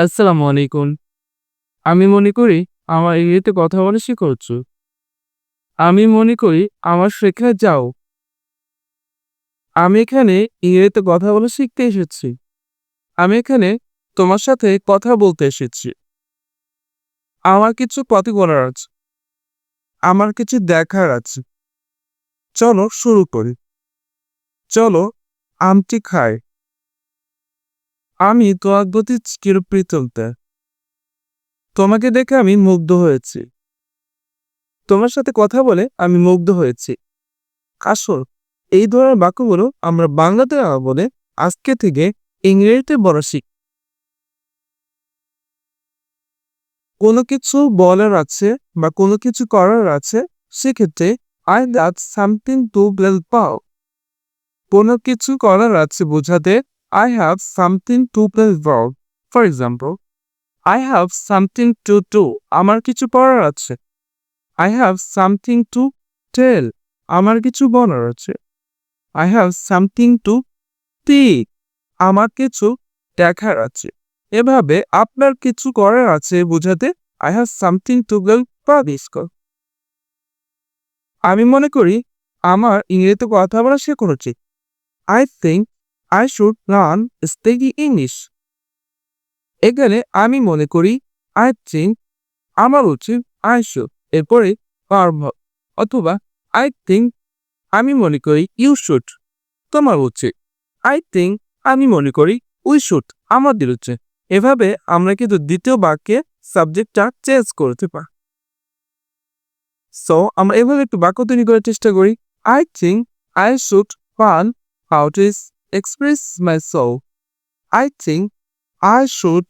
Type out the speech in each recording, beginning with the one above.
আসসালামু আলাইকুম। আমি মনে করি আমার ইংরেজিতে কথা বলা শিখছো আমি মনে করি আমার শেখা যাও। আমি এখানে ইংরেজিতে কথা বলা শিখতে এসেছি। আমি এখানে তোমার সাথে কথা বলতে এসেছি। আমার কিছু কথা বলার আছে। আমার কিছু দেখার আছে। চলো শুরু করি। চলো আমটি খাই। আমি তোমার প্রতি চিরপ্রীতমতা তোমাকে দেখে আমি মুগ্ধ হয়েছি। তোমার সাথে কথা বলে আমি মুগ্ধ হয়েছি। আসল এই ধরনের বাক্যগুলো আমরা বাংলাতে বলে আজকে থেকে ইংরেজিতে বলা শিখ কোনো কিছু বলার আছে বা কোনো কিছু করার আছে, সেক্ষেত্রে I that something to bell পাও কোনো কিছু করার আছে বোঝাতে I have something to play about. For example, I have something to do. আমার কিছু পড়ার আছে I have something to tell. আমার কিছু বলার আছে I have something to think. আমার কিছু দেখার আছে এভাবে আপনার কিছু করার আছে বোঝাতে I have something to go publish আমি মনে করি আমার ইংরেজিতে কথা বলা শেখানো উচিত I think I should learn speaking English এখানে আমি মনে করি আই থিঙ্ক আমার উচিত আই শুড এরপরে অথবা আই থিঙ্ক আমি মনে করি ইউ শুড তোমার উচিত। আই থিঙ্ক আমি মনে করি উই শুড আমাদের উচিত। এভাবে আমরা কিন্তু দ্বিতীয় বাক্যে সাবজেক্টটা চেঞ্জ করতে পারি। সো আমরা এভাবে একটু বাক্য তৈরি করার চেষ্টা করি। I think I should fun how to express myself. I think I should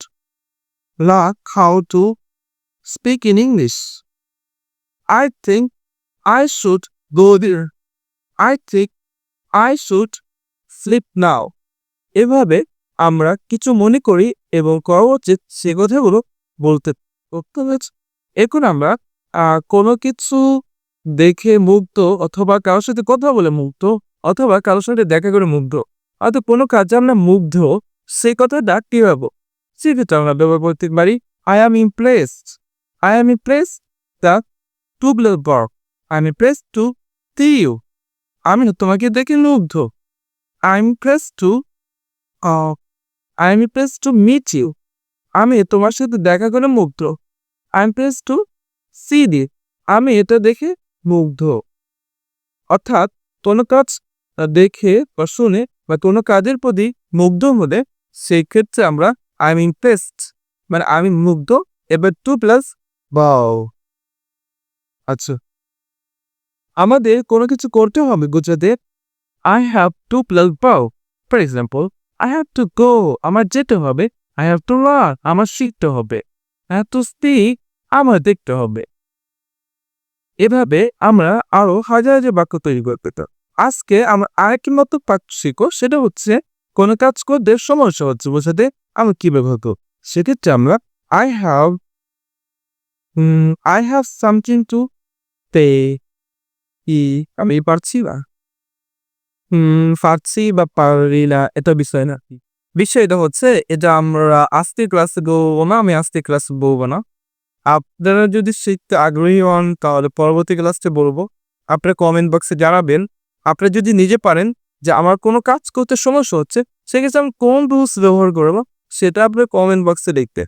learn how to speak in English. I think I should go there. I think I should sleep now. এভাবে আমরা কিছু মনে করি এবং করা উচিত সে কথাগুলো বলতে এখন আমরা কোনো কিছু দেখে মুগ্ধ অথবা কারোর সাথে কথা বলে মুগ্ধ অথবা কারোর সাথে দেখা করে মুগ্ধ হয়তো কোনো কাজে আমরা মুগ্ধ? সেই কথাটা কীভাবে? সেক্ষেত্রে আমরা ব্যবহার করতে পারি I am impressed I am impress the to ব্লের বর্ক I am impress to T you আমি তোমাকে দেখে মুগ্ধ। I am impress to I am impress to meet you আমি তোমার সাথে দেখা করে মুগ্ধ। I am press to see the আমি এটা দেখে মুগ্ধ। অর্থাৎ কোনো কাজ দেখে বা শুনে বা কোনো কাজের প্রতি মুগ্ধ হলে সেই ক্ষেত্রে আমরা আই এম ইমপ্রেসড মানে আমি মুগ্ধ, এবার টু প্লাস বাও আচ্ছা। আমাদের কোনো কিছু করতে হবে গুজরাতে I have to plus wow for example I have to go আমার যেতে হবে আই হ্যাভ টু লার্ন আমার শিখতে হবে। আই হ্যাভ টু স্পিক আমার দেখতে হবে। এভাবে আমরা আরও হাজার হাজার বাক্য তৈরি করতে আজকে আমরা আরেকটি মতো শিখো, সেটা হচ্ছে কোনো কাজ করতে সমস্যা হচ্ছে। বোঝাতে আমি কি ব্যবহার করব? সেক্ষেত্রে আমরা I have I have something to pay ই আমি পারছি না পারছি বা পারি না, এটা বিষয় না। বিষয়টা হচ্ছে এটা আমরা আস্তে ক্লাসে বলব না, আমি আস্তে ক্লাসে বলব না। আপনারা যদি শিখতে আগ্রহী হন, তাহলে পরবর্তী ক্লাসে বলব। আপনারা কমেন্ট বক্সে জানাবেন। আপনারা যদি নিজে পারেন যে আমার কোনো কাজ করতে সমস্যা হচ্ছে, সেক্ষেত্রে আমি কোন রুলস ব্যবহার করব সেটা আপনি কমেন্ট বক্সে লিখতে।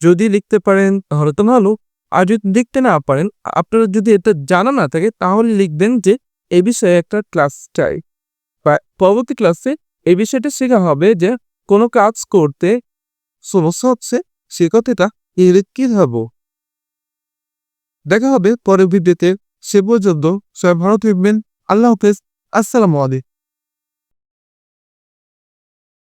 যদি লিখতে পারেন তাহলে তো ভালো। আর যদি লিখতে না পারেন, আপনারা যদি এটা জানা না থাকে, তাহলে লিখবেন যে এ বিষয়ে একটা ক্লাস চাই। বা পরবর্তী ক্লাসে এই বিষয়টা শেখা হবে যে কোনো কাজ করতে সমস্যা হচ্ছে, সে কথাটা ইংরেজ কি ভাবো দেখা হবে পরের ভিডিওতে। সে পর্যন্ত সবাই ভালো থাকবেন। আল্লাহ হাফেজ। আসসালামু আলাইকুম।